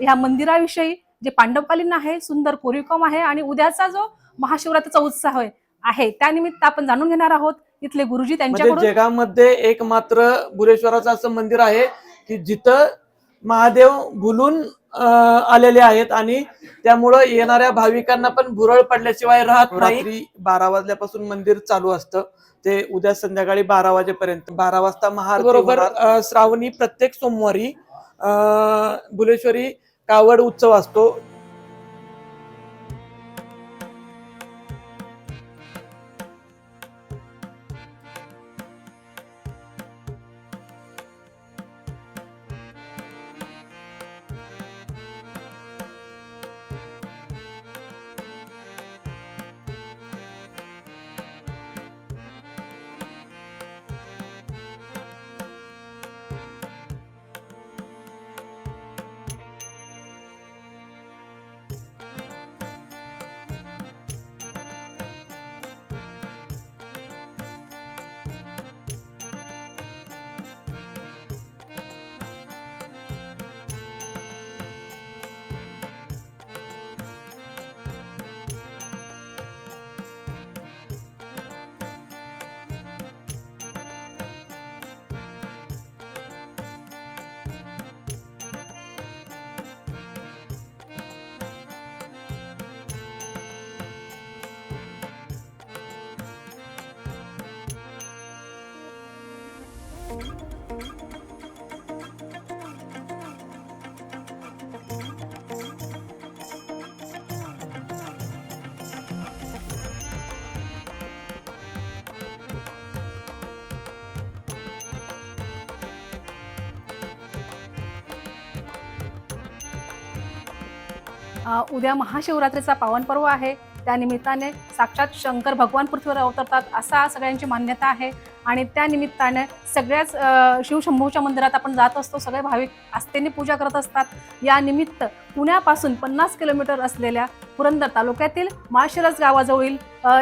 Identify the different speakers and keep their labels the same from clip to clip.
Speaker 1: ह्या मंदिराविषयी जे पांडवकालीन आहे सुंदर कोरीवकाम आहे आणि उद्याचा जो महाशिवरात्रीचा उत्साह आहे आहे त्यानिमित्त आपण जाणून घेणार आहोत. इथले गुरुजी
Speaker 2: म्हणजे
Speaker 1: त्यांच्याकडून
Speaker 2: जगामध्ये एक मात्र बुरेश्वराचं असं मंदिर आहे की जिथं महादेव भुलून आलेले आहेत आणि त्यामुळं येणाऱ्या भाविकांना पण भुरळ पडल्याशिवाय राहत नाही. रात्री बारा वाजल्यापासून मंदिर चालू असतं. ते उद्या संध्याकाळी बारा वाजेपर्यंत बारा वाजता महार बरोबर. श्रावणी प्रत्येक सोमवारी अं, बुलेश्वरी कावड उत्सव असतो.
Speaker 1: उद्या महाशिवरात्रीचा पावन पर्व आहे. त्या निमित्ताने साक्षात शंकर भगवान पृथ्वीवर अवतरतात असा सगळ्यांची मान्यता आहे. आणि त्यानिमित्ताने सगळ्याच शिवशंभूच्या मंदिरात आपण जात असतो. सगळे भाविक आस्थेने पूजा करत असतात. या निमित्त पुण्यापासून पन्नास किलोमीटर असलेल्या पुरंदर तालुक्यातील माळशिरस गावाजवळील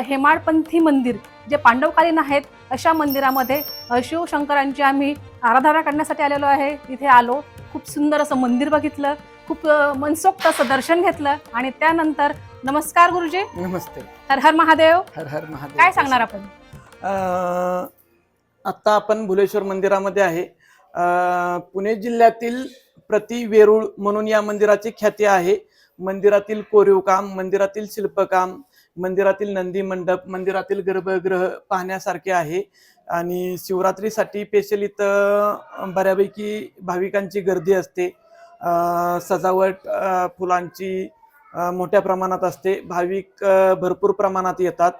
Speaker 1: हेमाडपंथी मंदिर जे पांडवकालीन आहेत अशा मंदिरामध्ये शिवशंकरांची आम्ही आराधना करण्यासाठी आलेलो आहे. तिथे आलो खूप सुंदर असं मंदिर बघितलं खूप मनसोक्त असं दर्शन घेतलं आणि त्यानंतर नमस्कार गुरुजी.
Speaker 2: नमस्ते.
Speaker 1: हर हर महादेव.
Speaker 2: हर हर महादेव.
Speaker 1: काय सांगणार आपण?
Speaker 2: आत्ता आपण भुलेश्वर मंदिरामध्ये आहे. पुणे जिल्ह्यातील प्रति वेरूळ म्हणून या मंदिराची ख्याती आहे. मंदिरातील कोरीवकाम मंदिरातील शिल्पकाम मंदिरातील नंदी मंडप मंदिरातील गर्भगृह पाहण्यासारखे आहे. आणि शिवरात्रीसाठी स्पेशल इथं बऱ्यापैकी भाविकांची गर्दी असते. सजावट फुलांची मोठ्या प्रमाणात असते. भाविक भरपूर प्रमाणात येतात.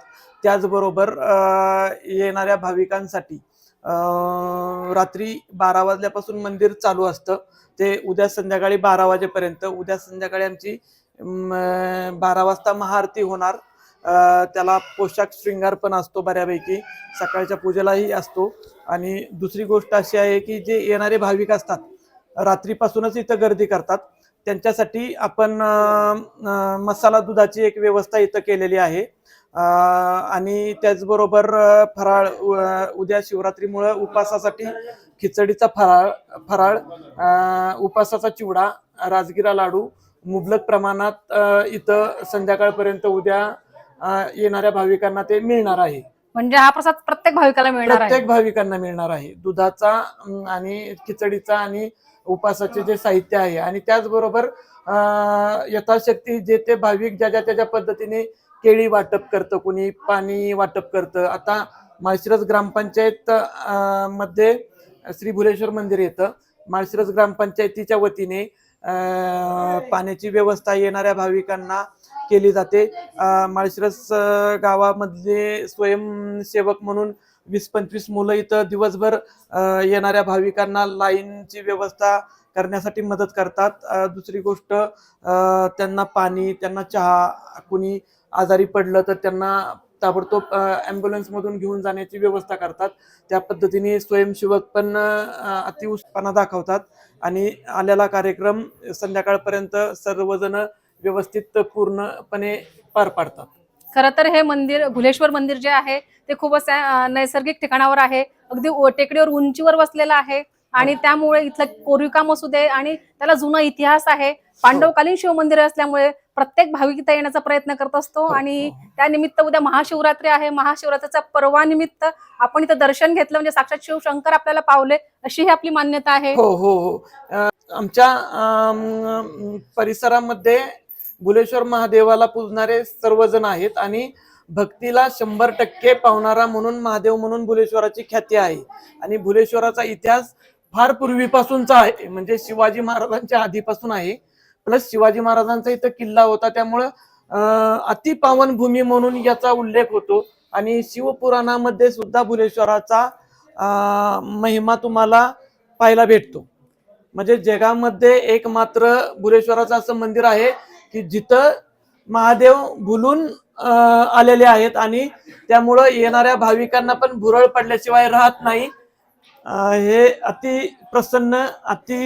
Speaker 2: त्याचबरोबर येणाऱ्या भाविकांसाठी रात्री बारा वाजल्यापासून मंदिर चालू असतं. ते उद्या संध्याकाळी बारा वाजेपर्यंत. उद्या संध्याकाळी आमची बारा वाजता महाआरती होणार. त्याला पोशाख शृंगार पण असतो बऱ्यापैकी. सकाळच्या पूजेलाही असतो. आणि दुसरी गोष्ट अशी आहे की जे येणारे भाविक असतात रात्रीपासूनच इथं गर्दी करतात. त्यांच्यासाठी आपण मसाला दुधाची एक व्यवस्था इथं केलेली आहे. आणि त्याचबरोबर फराळ उद्या शिवरात्रीमुळं उपासासाठी खिचडीचा फराळ फराळ उपासाचा चिवडा राजगिरा लाडू मुबलक प्रमाणात इथं संध्याकाळपर्यंत उद्या येणाऱ्या भाविकांना ते मिळणार आहे.
Speaker 1: म्हणजे हा प्रसाद प्रत्येक भाविकाला मिळणार
Speaker 2: प्रत्येक भाविकांना मिळणार आहे. दुधाचा आणि खिचडीचा आणि उपासाचे जे साहित्य आहे. आणि त्याचबरोबर अं, यथाशक्ती जे ते भाविक ज्या ज्या त्याच्या पद्धतीने केळी वाटप करतं कुणी पाणी वाटप करतं. आता माळशिरस ग्रामपंचायत मध्ये श्री भुलेश्वर मंदिर येतं. माळशिरस ग्रामपंचायतीच्या वतीने पाण्याची व्यवस्था येणाऱ्या भाविकांना केली जाते. माळशिरस गावामधले स्वयंसेवक म्हणून वीस पंचवीस मुलं इथं दिवसभर येणाऱ्या भाविकांना लाईनची व्यवस्था करण्यासाठी मदत करतात. दुसरी गोष्ट त्यांना पाणी त्यांना चहा कुणी आजारी पडलं तर त्यांना ताबडतोब ॲम्ब्युलन्समधून घेऊन जाण्याची व्यवस्था करतात. त्या पद्धतीने स्वयंसेवक पण अतिउत्पन्ना दाखवतात आणि आलेला कार्यक्रम संध्याकाळपर्यंत सर्वजण व्यवस्थित पूर्णपणे पार पाडतात.
Speaker 1: खरं तर हे मंदिर भुलेश्वर मंदिर जे आहे ते खूप असं नैसर्गिक ठिकाणावर आहे. अगदी टेकडीवर उंचीवर बसलेलं आहे. आणि त्यामुळे इथलं कोरीवकाम असू दे आणि त्याला जुना इतिहास आहे. पांडवकालीन शिवमंदिर असल्यामुळे प्रत्येक भाविक इथं येण्याचा प्रयत्न करत असतो
Speaker 2: हो,
Speaker 1: आणि
Speaker 2: हो.
Speaker 1: त्यानिमित्त उद्या महाशिवरात्री आहे. महाशिवरात्रीचा पर्वानिमित्त आपण इथं दर्शन घेतलं म्हणजे साक्षात शिवशंकर आपल्याला पावले अशी ही आपली मान्यता आहे.
Speaker 2: हो हो हो. आमच्या परिसरामध्ये बुलेश्वर महादेवाला पूजणारे सर्वजण आहेत आणि भक्तीला शंभर टक्के पावणारा म्हणून महादेव म्हणून बुलेश्वराची ख्याती आहे. आणि बुलेश्वराचा इतिहास फार पूर्वीपासूनचा आहे म्हणजे शिवाजी महाराजांच्या आधीपासून आहे. प्लस शिवाजी महाराजांचा इथं किल्ला होता त्यामुळं अति पावन भूमी म्हणून याचा उल्लेख होतो. आणि शिवपुराणामध्ये सुद्धा भुलेश्वराचा महिमा तुम्हाला पाहायला भेटतो. म्हणजे जगामध्ये एक मात्र असं मंदिर आहे की जिथं महादेव भुलून आलेले आहेत. आणि त्यामुळं येणाऱ्या भाविकांना पण भुरळ पडल्याशिवाय राहत नाही. हे अति प्रसन्न अति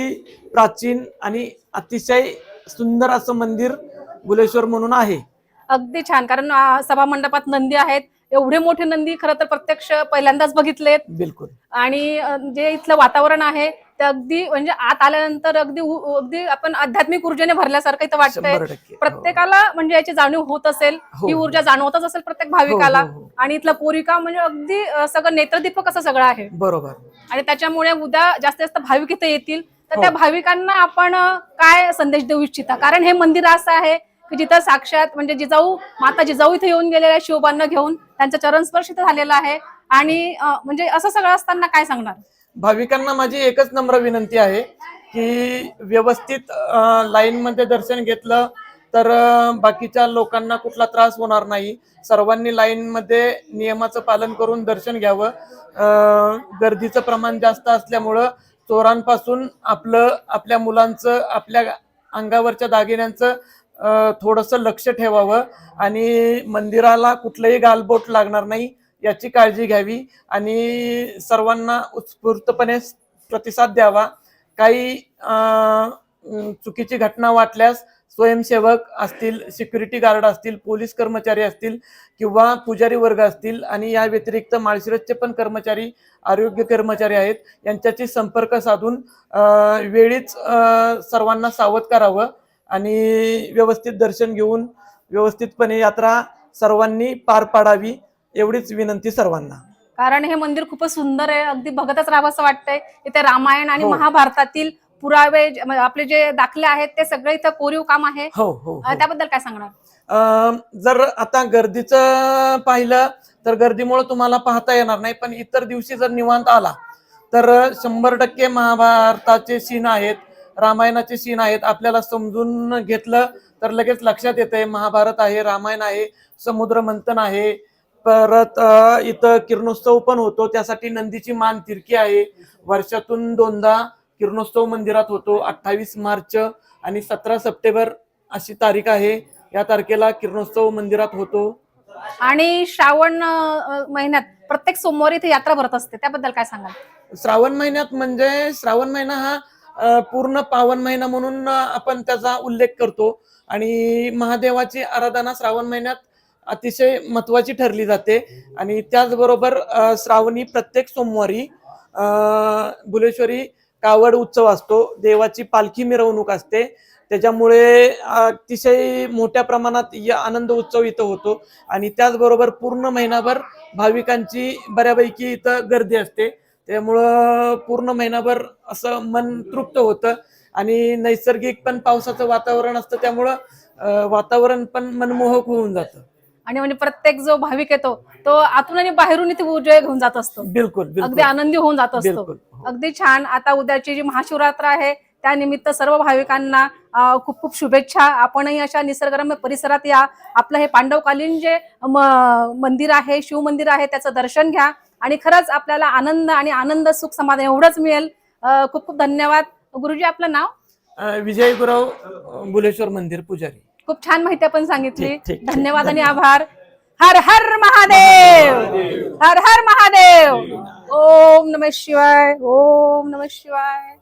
Speaker 2: प्राचीन आणि अतिशय सुंदर असं मंदिर बुलेश्वर म्हणून आहे.
Speaker 1: अगदी छान. कारण सभा मंडपात नंदी आहेत. एवढे मोठे नंदी खरं तर प्रत्यक्ष पहिल्यांदाच बघितलेत.
Speaker 2: बिलकुल.
Speaker 1: आणि जे इथलं वातावरण आहे ते अगदी म्हणजे आत आल्यानंतर अगदी अगदी आपण आध्यात्मिक ऊर्जेने भरल्यासारखं इथं वाटतंय.
Speaker 2: हो.
Speaker 1: प्रत्येकाला म्हणजे याची जाणीव होत असेल
Speaker 2: हो.
Speaker 1: ही ऊर्जा जाणवतच असेल प्रत्येक
Speaker 2: हो,
Speaker 1: भाविकाला.
Speaker 2: हो, हो.
Speaker 1: आणि इथलं पोरिका म्हणजे अगदी सगळं नेत्रदीपक असं सगळं आहे.
Speaker 2: बरोबर.
Speaker 1: आणि त्याच्यामुळे उद्या जास्तीत जास्त भाविक इथे येतील. तर
Speaker 2: हो.
Speaker 1: त्या भाविकांना आपण काय संदेश देऊ इच्छिता? कारण हे मंदिर असं आहे की जिथं साक्षात म्हणजे जिजाऊ माता जिजाऊ इथे येऊन गेलेल्या आहे शिवबांना घेऊन. त्यांचं चरण स्पर्श इथं झालेला आहे. आणि म्हणजे असं सगळं असताना काय सांगणार?
Speaker 2: भाविकांना माझी एकच नम्र विनंती आहे की व्यवस्थित लाईनमध्ये दर्शन घेतलं तर बाकीच्या लोकांना कुठला त्रास होणार नाही. सर्वांनी लाईनमध्ये नियमाचं पालन करून दर्शन घ्यावं. गर्दीचं प्रमाण जास्त असल्यामुळं चोरांपासून आपलं आपल्या मुलांचं आपल्या अंगावरच्या दागिन्यांचं थोडंसं लक्ष ठेवावं आणि मंदिराला कुठलंही गालबोट लागणार नाही. याची काळजी घ्यावी आणि सर्वांना उत्स्फूर्तपणे प्रतिसाद द्यावा. काही चुकीची घटना वाटल्यास स्वयंसेवक असतील सिक्युरिटी गार्ड असतील पोलीस कर्मचारी असतील किंवा पुजारी वर्ग असतील आणि या व्यतिरिक्त माळशिरसचे पण कर्मचारी आरोग्य कर्मचारी आहेत यांच्याशी संपर्क साधून वेळीच सर्वांना सावध करावं आणि व्यवस्थित दर्शन घेऊन व्यवस्थितपणे यात्रा सर्वांनी पार पाडावी. एवढीच विनंती सर्वांना.
Speaker 1: कारण हे मंदिर खूपच सुंदर आहे. अगदी बघतच राहावं असं वाटतंय. इथे रामायण आणि
Speaker 2: हो.
Speaker 1: महाभारतातील पुरावे आपले जे दाखले आहेत ते सगळे इथं कोरीव काम आहे.
Speaker 2: हो हो, हो.
Speaker 1: त्याबद्दल काय सांगणार?
Speaker 2: अं, जर आता गर्दीचं पाहिलं तर गर्दीमुळे तुम्हाला पाहता येणार नाही पण इतर दिवशी जर निवांत आला तर शंभर टक्के महाभारताचे सीन आहेत रामायणाचे सीन आहेत. आपल्याला समजून घेतलं तर लगेच लक्षात येते महाभारत आहे रामायण आहे समुद्र मंथन आहे परत इथं किरणोत्सव पण होतो. त्यासाठी नंदीची मान तिरकी आहे. वर्षातून दोनदा किरणोत्सव मंदिरात होतो. अठ्ठावीस मार्च आणि सतरा सप्टेंबर अशी तारीख आहे. या तारखेला किरणोत्सव मंदिरात होतो.
Speaker 1: आणि श्रावण महिन्यात प्रत्येक सोमवारी इथे यात्रा भरत असते. त्याबद्दल काय सांगाल?
Speaker 2: श्रावण महिन्यात म्हणजे श्रावण महिना हा पूर्ण पावन महिना म्हणून आपण त्याचा उल्लेख करतो. आणि महादेवाची आराधना श्रावण महिन्यात अतिशय महत्वाची ठरली जाते. आणि त्याचबरोबर श्रावणी प्रत्येक सोमवारी बुलेश्वरी कावड उत्सव असतो. देवाची पालखी मिरवणूक असते. त्याच्यामुळे अतिशय मोठ्या प्रमाणात या आनंद उत्सव इथं होतो. आणि त्याचबरोबर पूर्ण महिनाभर भाविकांची बऱ्यापैकी इथं गर्दी असते. त्यामुळं पूर्ण महिनाभर असं मन तृप्त होतं. आणि नैसर्गिक पण पावसाचं वातावरण असतं. त्यामुळं वातावरण पण मनमोहक होऊन जातं.
Speaker 1: आणि म्हणजे प्रत्येक जो भाविक येतो तो आतून आणि बाहेरून इथे ऊर्जा घेऊन जात असतो.
Speaker 2: बिलकुल
Speaker 1: अगदी आनंदी होऊन जात असतो.
Speaker 2: हो.
Speaker 1: अगदी छान. आता उद्याची जी महाशिवरात्र आहे त्यानिमित्त सर्व भाविकांना खूप खूप शुभेच्छा. आपणही अशा निसर्गरम्य परिसरात या आपलं हे पांडवकालीन जे मंदिर आहे शिव मंदिर आहे त्याचं दर्शन घ्या. आणि खरंच आपल्याला आनंद आणि आनंद सुख समाधान एवढंच मिळेल. खूप खूप धन्यवाद. गुरुजी आपलं नाव?
Speaker 2: विजय गुरव बुलेश्वर मंदिर पुजारी.
Speaker 1: खूप छान माहिती आपण सांगितली. धन्यवाद आणि. आभार. हर हर महादेव. हर हर महादेव. ओम नमः शिवाय. ओम नमः शिवाय.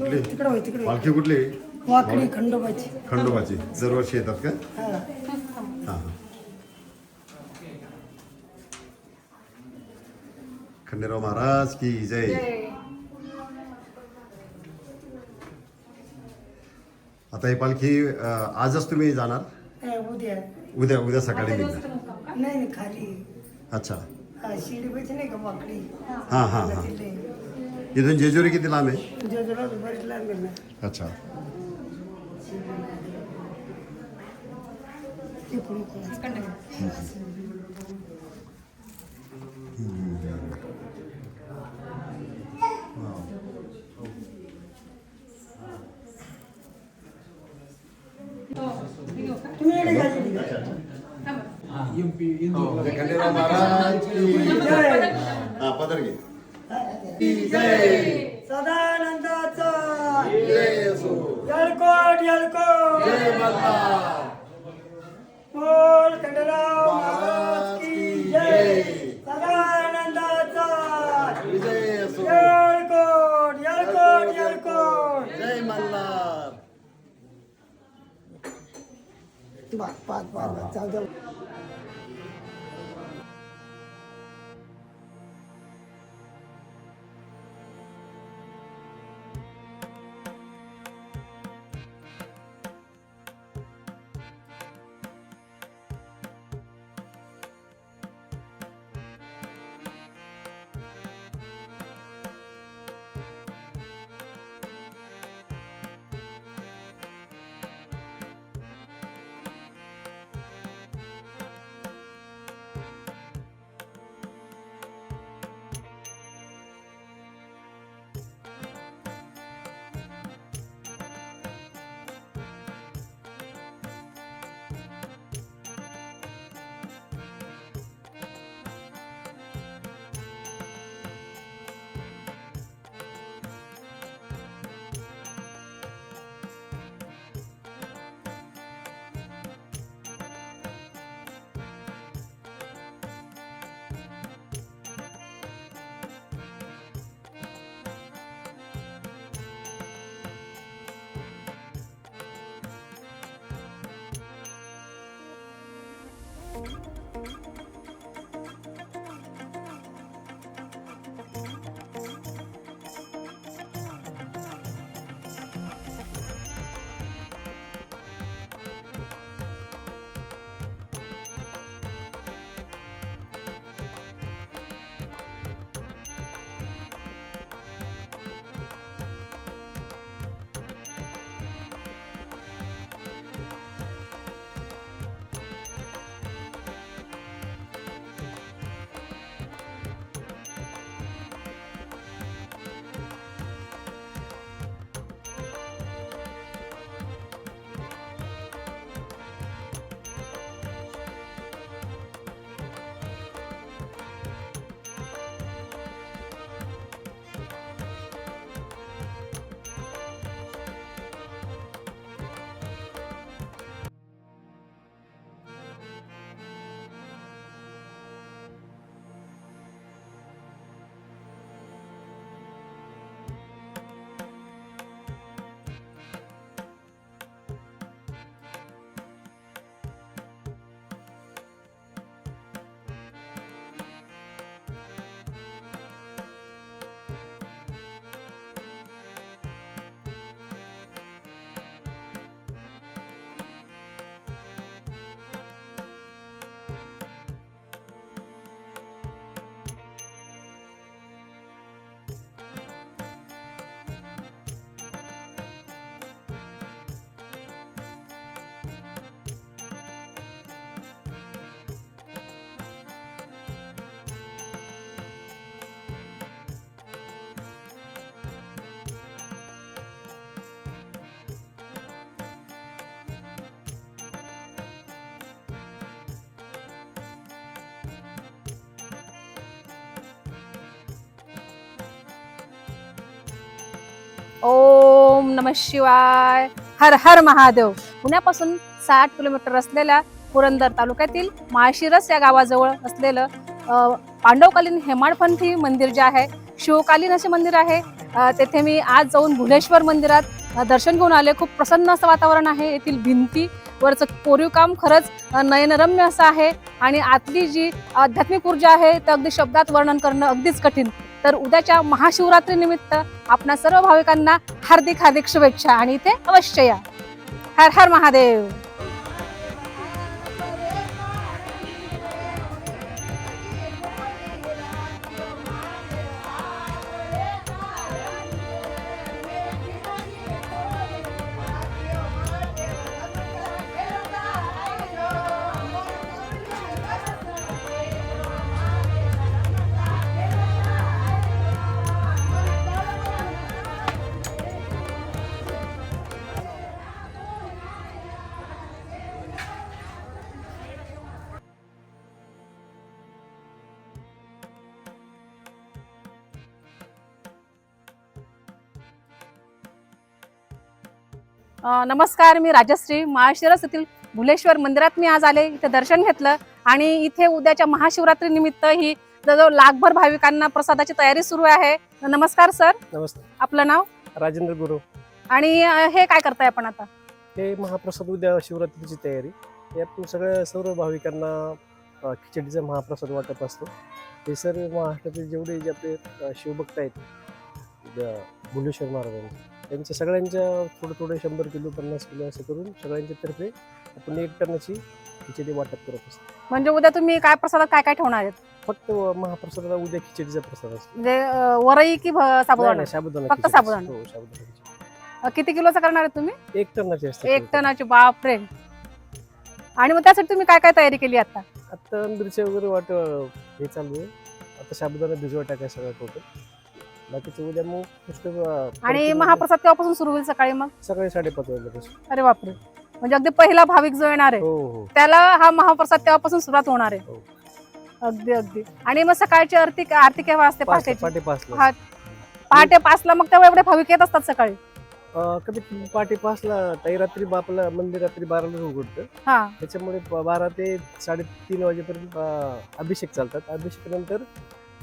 Speaker 3: तिकडे होय तिकडे
Speaker 4: पालखी कुठली?
Speaker 3: वाकडी खंडोबाची.
Speaker 4: खंडोबाची. दरवर्षी येतात का?
Speaker 3: हा.
Speaker 4: हा हा. खंडेराव महाराज की जय. आता ही पालखी अं, आजच तुम्ही जाणार?
Speaker 3: उद्या.
Speaker 4: उद्या उद्या सकाळी निघणार.
Speaker 3: नाही नाही खाली.
Speaker 4: अच्छा.
Speaker 3: हा, शिडी पैसे नाही का वाकडी?
Speaker 4: हा हा हा.
Speaker 3: तिथे.
Speaker 4: इथून जेजुरी किती लांब आहे?
Speaker 3: बरीच लांब
Speaker 4: अच्छा.
Speaker 3: ते कोणाचं. तुम्ही येडे घालले का?
Speaker 4: खंडेराव महाराज की
Speaker 3: जय.
Speaker 4: हा पदर घे
Speaker 3: सदानंदाचा यलकोट यलकोट बोल खंडराव महाराज की जय सदानंदाचा यलकोट यलकोट यलकोट
Speaker 4: जय मल्हार
Speaker 3: पाच पाच पाच
Speaker 1: ओम नम शिवाय. हर हर महादेव. पुण्यापासून साठ किलोमीटर असलेल्या पुरंदर तालुक्यातील माळशिरस या गावाजवळ असलेलं पांडवकालीन हेमाडपंथी मंदिर जे आहे शिवकालीन असे मंदिर आहे. तेथे मी आज जाऊन भुलेश्वर मंदिरात दर्शन घेऊन आले. खूप प्रसन्न असं वातावरण आहे. येथील भिंती वरचं कोरीव काम खरंच नयनरम्य असं आहे. आणि आतली जी आध्यात्मिक ऊर्जा आहे ते अगदी शब्दात वर्णन करणं अगदीच कठीण तर उद्याच्या महाशिवरात्री निमित्त आपणा सर्व भाविकांना हार्दिक हार्दिक शुभेच्छा आणि इथे अवश्य या. हर हर महादेव. नमस्कार मी राजश्री माळशिरस येथील भुलेश्वर मंदिरात मी आज आले इथे दर्शन घेतलं आणि इथे उद्याच्या महाशिवरात्री निमित्त ही जवळजवळ लाखभर भाविकांना प्रसादाची तयारी सुरू आहे. नमस्कार सर.
Speaker 5: नमस्ते
Speaker 1: आपलं नाव?
Speaker 5: राजेंद्र गुरु.
Speaker 1: आणि हे काय करताय आपण आता?
Speaker 5: हे महाप्रसाद उद्या शिवरात्रीची तयारी. हे आपण सगळ्या सर्व भाविकांना अ, खिचडीचा महाप्रसाद वाटप असतो. हे सर्व महाराष्ट्रातील जेवढे जे आपले अ, शिवभक्त आहेत भुलेश्वर महाराजांचे. त्यांच्या सगळ्यांच्या थोडं थोडं शंभर किलो पन्नास किलो असं करून सगळ्यांच्या तर्फे आपण एक टनाची खिचडी वाटप करत असतो.
Speaker 1: म्हणजे उद्या तुम्ही काय प्रसादात काय काय ठेवणार आहेत?
Speaker 5: फक्त महाप्रसादाला उद्या खिचडीचा प्रसाद असतो.
Speaker 1: म्हणजे अ, वरई की भ- साबुदाणा
Speaker 5: नाही, साबुदाणा?
Speaker 1: फक्त
Speaker 5: खिचडी
Speaker 1: साबुदाणा.
Speaker 5: हो, साबुदाणा खिचडी.
Speaker 1: अ, किती किलोचा करणार आहे तुम्ही?
Speaker 5: एक टनाची असते.
Speaker 1: एक टनाची बापरे. आणि मग त्यासाठी तुम्ही काय काय तयारी केली आता?
Speaker 5: आता मिरच्या वगैरे वाट हे चालू आहे. आता साबुदाणा भिजवा टाकाय सगळं टोटल. बाकीचं उद्या मग अं,
Speaker 1: आणि
Speaker 5: परतून
Speaker 1: महाप्रसाद केव्हापासून सुरू होईल सकाळी मग?
Speaker 5: सकाळी साडेपाच वाजल्यापासून
Speaker 1: अरे बापरे. म्हणजे अगदी पहिला भाविक जो येणार आहे
Speaker 5: हो हो.
Speaker 1: त्याला हा महाप्रसाद तेव्हापासून सुरुवात होणार आहे.
Speaker 5: हो.
Speaker 1: अगदी अगदी. आणि मग सकाळची आरती आरती केव्हा असते?
Speaker 5: पाच
Speaker 1: पहाटेची?
Speaker 5: पाटे पाचला.
Speaker 1: हा. पहाटे पाचला मग तेव्हा एवढे भाविक येत असतात सकाळी?
Speaker 5: अं, कधी पाटे पाचला ताई रात्री बापला मंदिर रात्री बाराला उघडतं.
Speaker 1: हा.
Speaker 5: त्याच्यामुळे ब- बारा ते साडेतीन वाजेपर्यंत अं, अभिषेक चालतात. अभिषेकानंतर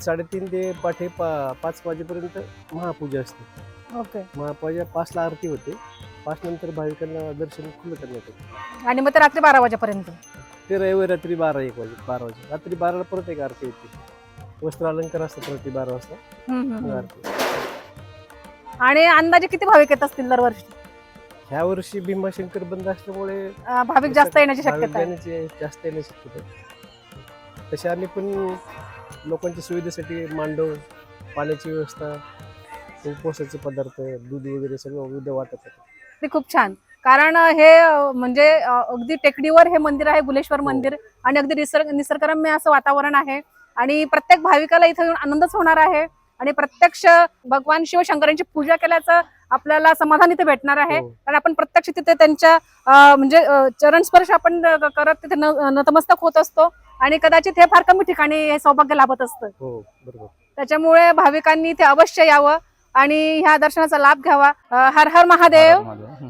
Speaker 5: साडेतीन ते पाठे पा पाच वाजेपर्यंत महापूजा असते.
Speaker 1: ओके.
Speaker 5: महापूजा पाचला आरती होते. पाच नंतर भाविकांना दर्शन खुलं करण्यात येतं.
Speaker 1: आणि मग ते रात्री बारा वाजेपर्यंत?
Speaker 5: ते रविवारी रात्री बारा एक वाजे बारा वाजे. रात्री बाराला परत एक आरती येते. वस्त्र अलंकार असतात रात्री बारा वाजता.
Speaker 1: हम्म, हम्म.
Speaker 5: आरती.
Speaker 1: आणि अंदाजे किती भाविक येत असतील दरवर्षी?
Speaker 5: ह्या वर्षी भीमाशंकर बंद असल्यामुळे
Speaker 1: अं, भाविक जास्त येण्याची
Speaker 5: भाविक
Speaker 1: शक्यता आहे.
Speaker 5: जास्त येण्याची शक्यता आहे. तसे आम्ही पण लोकांच्या सुविधेसाठी मांडव पाण्याची व्यवस्था उपवासाचे पदार्थ दूध वगैरे सगळं उद्या वाटत
Speaker 1: ते खूप छान कारण हे म्हणजे अगदी टेकडीवर हे मंदिर आहे बुलेश्वर
Speaker 5: हो.
Speaker 1: मंदिर आणि अगदी निसर्ग निसर्गरम्य असं वातावरण आहे आणि प्रत्येक भाविकाला इथं येऊन आनंदच होणार आहे आणि प्रत्यक्ष भगवान शिवशंकरांची पूजा केल्याचं आपल्याला समाधान इथे भेटणार आहे
Speaker 5: हो.
Speaker 1: कारण आपण प्रत्यक्ष तिथे त्यांच्या म्हणजे चरण स्पर्श आपण करत तिथे नतमस्तक होत असतो आणि कदाचित हे फार कमी ठिकाणी हे सौभाग्य लाभत असतं.
Speaker 5: हो बरोबर.
Speaker 1: त्याच्यामुळे भाविकांनी इथे अवश्य यावं आणि ह्या दर्शनाचा लाभ घ्यावा. अं, हर हर महादेव.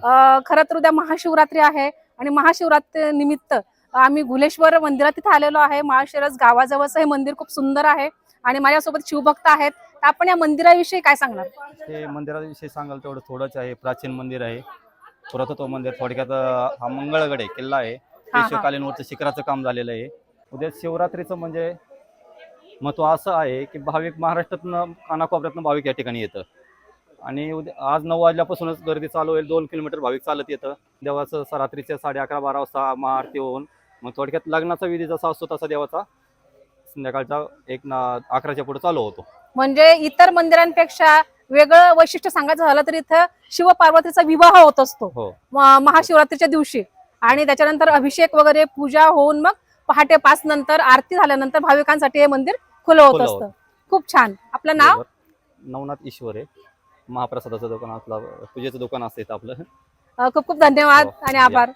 Speaker 1: अ, खरं तर उद्या महाशिवरात्री आहे आणि महाशिवरात्री निमित्त आम्ही गुलेश्वर मंदिरात तिथे आलेलो आहे. माळशिरस गावाजवळचं हे मंदिर खूप सुंदर आहे आणि माझ्यासोबत शिवभक्त आहेत. तर आपण या मंदिराविषयी काय सांगणार?
Speaker 6: हे मंदिराविषयी सांगाल तेवढं थोडंच आहे. प्राचीन मंदिर आहे. पुरातत्व मंदिर. थोडक्यात अं, हा मंगळगड आहे किल्ला आहे.
Speaker 1: हा.
Speaker 6: पेशवेकालीनवरचं शिखराचं काम झालेलं आहे. उद्या शिवरात्रीचं म्हणजे महत्त्व असं आहे की भाविक महाराष्ट्रातनं कानाकोपऱ्यातनं भाविक या ठिकाणी येतं. आणि उद्या आज नऊ वाजल्यापासूनच गर्दी चालू होईल. दोन किलोमीटर भाविक चालत येतं. देवाचं स- रात्रीच्या साडे अकरा बारा वाजता महाआरती होऊन मग थोडक्यात लग्नाचा विधी जसा असतो तसा देवाचा संध्याकाळचा एक ना अकराच्या पुढे चालू होतो.
Speaker 1: म्हणजे इतर मंदिरांपेक्षा वेगळं वैशिष्ट्य सांगायचं झालं तर इथं शिव पार्वतीचा विवाह होत असतो.
Speaker 6: हो.
Speaker 1: महाशिवरात्रीच्या दिवशी. आणि त्याच्यानंतर अभिषेक वगैरे पूजा होऊन मग पहाटे पाच नंतर आरती झाल्यानंतर भाविकांसाठी हे मंदिर खुलं होत
Speaker 6: खुलं
Speaker 1: असतं. खूप छान. आपलं नाव.
Speaker 6: नवनाथ ईश्वर आहे. महाप्रसादाचं दुकान आपलं पूजेचं दुकान असतं इथं आपलं.
Speaker 1: अ, खूप खूप धन्यवाद
Speaker 6: हो,
Speaker 1: आणि
Speaker 6: या.
Speaker 1: आभार.